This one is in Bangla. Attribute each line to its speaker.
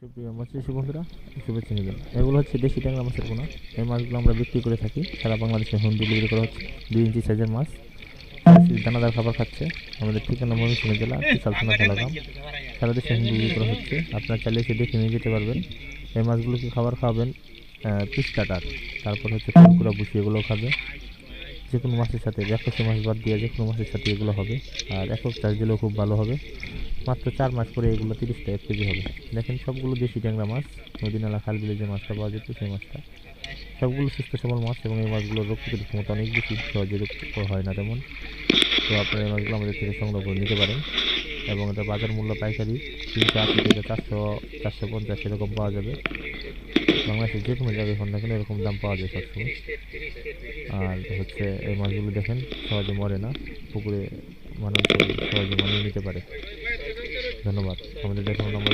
Speaker 1: সুপ্রিয় মৎস্যজীবী বন্ধুরা শুভেচ্ছা নেবেন এগুলো হচ্ছে দেশি ট্যাংরা মাছের পোনা এই মাছগুলো আমরা বিক্রি করে থাকি। সারা বাংলাদেশে হোম ডেলিভারি করা হচ্ছে। দুই ইঞ্চি সাইজের মাছ। দানাদার খাবার খাচ্ছে। আমাদের ঠিকানা ময়মনসিংহ জেলা বিশাল থানা সারা দেশে হোম ডেলিভারি করা হচ্ছে। আপনারা চাইলে এসে দেখে নিয়ে যেতে পারবেন। এই মাছগুলোকে খাবার খাওয়াবেন পিস কাটার তারপর হচ্ছে কুকুরা বুসি এগুলো খাবে। যে কোনো মাছের সাথে একশো মাছ বাদ দিয়ে যে কোনো মাছের সাথে এগুলো হবে। আর একক চাষ দিলেও খুব ভালো হবে। মাত্র চার মাস পরে এগুলো তিরিশ টাকা কেজি হবে। দেখেন, সবগুলো দেশি ট্যাংরা মাছ নদী নালা, খাল বিলে যে মাছটা পাওয়া যেত সেই মাছটা। সবগুলো সুস্থ, সবল মাছ এবং এই মাছগুলোর রোগ প্রতিরোধ ক্ষমতা অনেক বেশি, সহজে রোগ হয় না তেমন। তো আপনারা এই মাছগুলো আমাদের থেকে সংগ্রহ করে নিতে পারেন। এবং এটা বাজার মূল্য পাইকারি তিনশো, আশি থেকে চারশো চারশো পঞ্চাশ এরকম পাওয়া যাবে। বাংলাদেশের যে কোনো জায়গায় ফোন দেখেন এরকম দাম পাওয়া যায় সবসময়। আর হচ্ছে এই মাছগুলো দেখেন, সহজে মরে না। পুকুরে মানুষ সহজে মানিয়ে নিতে পারে। ধন্যবাদ। আমাদের দেখানো নম্বর